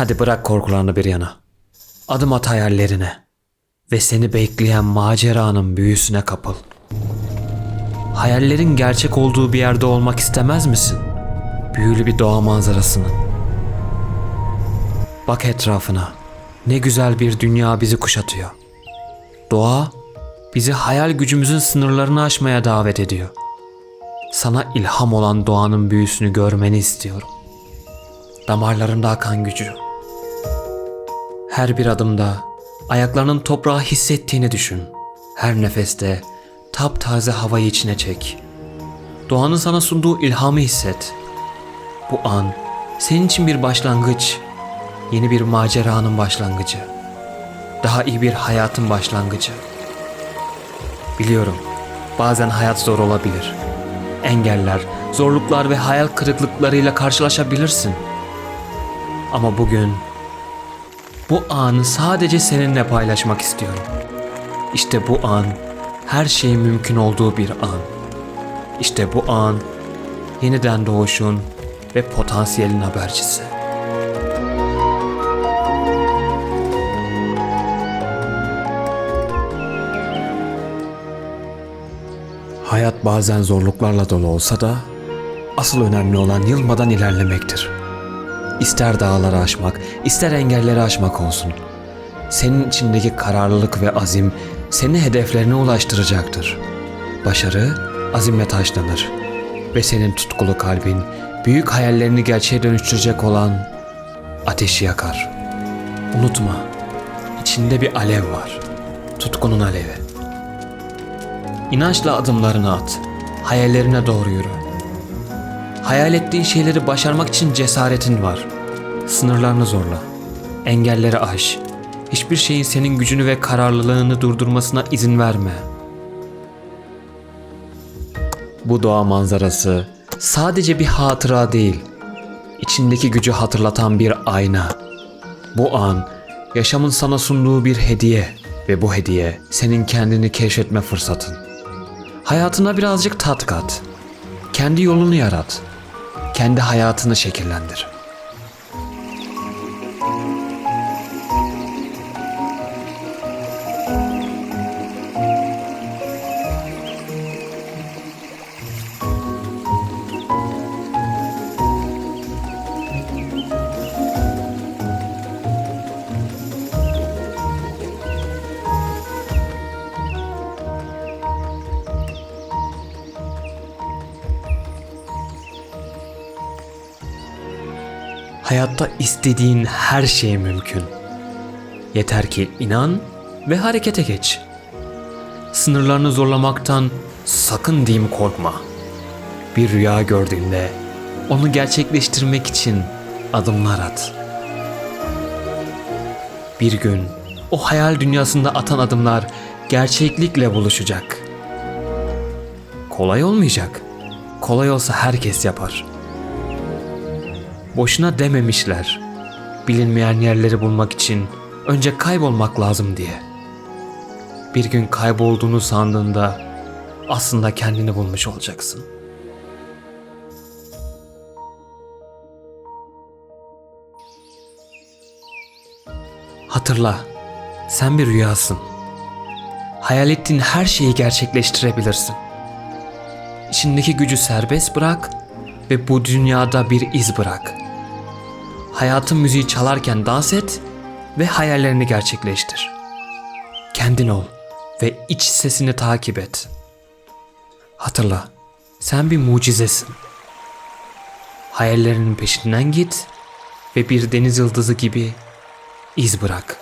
Hadi bırak korkularını bir yana. Adım at hayallerine. Ve seni bekleyen maceranın büyüsüne kapıl. Hayallerin gerçek olduğu bir yerde olmak istemez misin? Büyülü bir doğa manzarasının. Bak etrafına. Ne güzel bir dünya bizi kuşatıyor. Doğa bizi hayal gücümüzün sınırlarını aşmaya davet ediyor. Sana ilham olan doğanın büyüsünü görmeni istiyorum. Damarlarında akan gücü. Her bir adımda ayaklarının toprağı hissettiğini düşün. Her nefeste taptaze havayı içine çek. Doğanın sana sunduğu ilhamı hisset. Bu an senin için bir başlangıç, yeni bir maceranın başlangıcı. Daha iyi bir hayatın başlangıcı. Biliyorum, bazen hayat zor olabilir. Engeller, zorluklar ve hayal kırıklıklarıyla karşılaşabilirsin. Ama bugün bu anı sadece seninle paylaşmak istiyorum. İşte bu an her şeyin mümkün olduğu bir an. İşte bu an yeniden doğuşun ve potansiyelin habercisi. Hayat bazen zorluklarla dolu olsa da asıl önemli olan yılmadan ilerlemektir. İster dağları aşmak, ister engelleri aşmak olsun. Senin içindeki kararlılık ve azim seni hedeflerine ulaştıracaktır. Başarı azimle taşlanır ve senin tutkulu kalbin büyük hayallerini gerçeğe dönüştürecek olan ateşi yakar. Unutma, içinde bir alev var. Tutkunun alevi. İnançla adımlarını at. Hayallerine doğru yürü. Hayal ettiğin şeyleri başarmak için cesaretin var. Sınırlarını zorla. Engelleri aş. Hiçbir şeyin senin gücünü ve kararlılığını durdurmasına izin verme. Bu doğa manzarası sadece bir hatıra değil. İçindeki gücü hatırlatan bir ayna. Bu an yaşamın sana sunduğu bir hediye ve bu hediye senin kendini keşfetme fırsatın. Hayatına birazcık tat kat. Kendi yolunu yarat. Kendi hayatını şekillendir. Hayatta istediğin her şey mümkün. Yeter ki inan ve harekete geç. Sınırlarını zorlamaktan sakın diyeyim korkma. Bir rüya gördüğünde onu gerçekleştirmek için adımlar at. Bir gün o hayal dünyasında atan adımlar gerçeklikle buluşacak. Kolay olmayacak. Kolay olsa herkes yapar.'' Boşuna dememişler. Bilinmeyen yerleri bulmak için önce kaybolmak lazım diye. Bir gün kaybolduğunu sandığında aslında kendini bulmuş olacaksın. Hatırla, sen bir rüyasın. Hayal ettiğin her şeyi gerçekleştirebilirsin. İçindeki gücü serbest bırak ve bu dünyada bir iz bırak. Hayatın müziği çalarken dans et ve hayallerini gerçekleştir. Kendin ol ve iç sesini takip et. Hatırla, sen bir mucizesin. Hayallerinin peşinden git ve bir deniz yıldızı gibi iz bırak.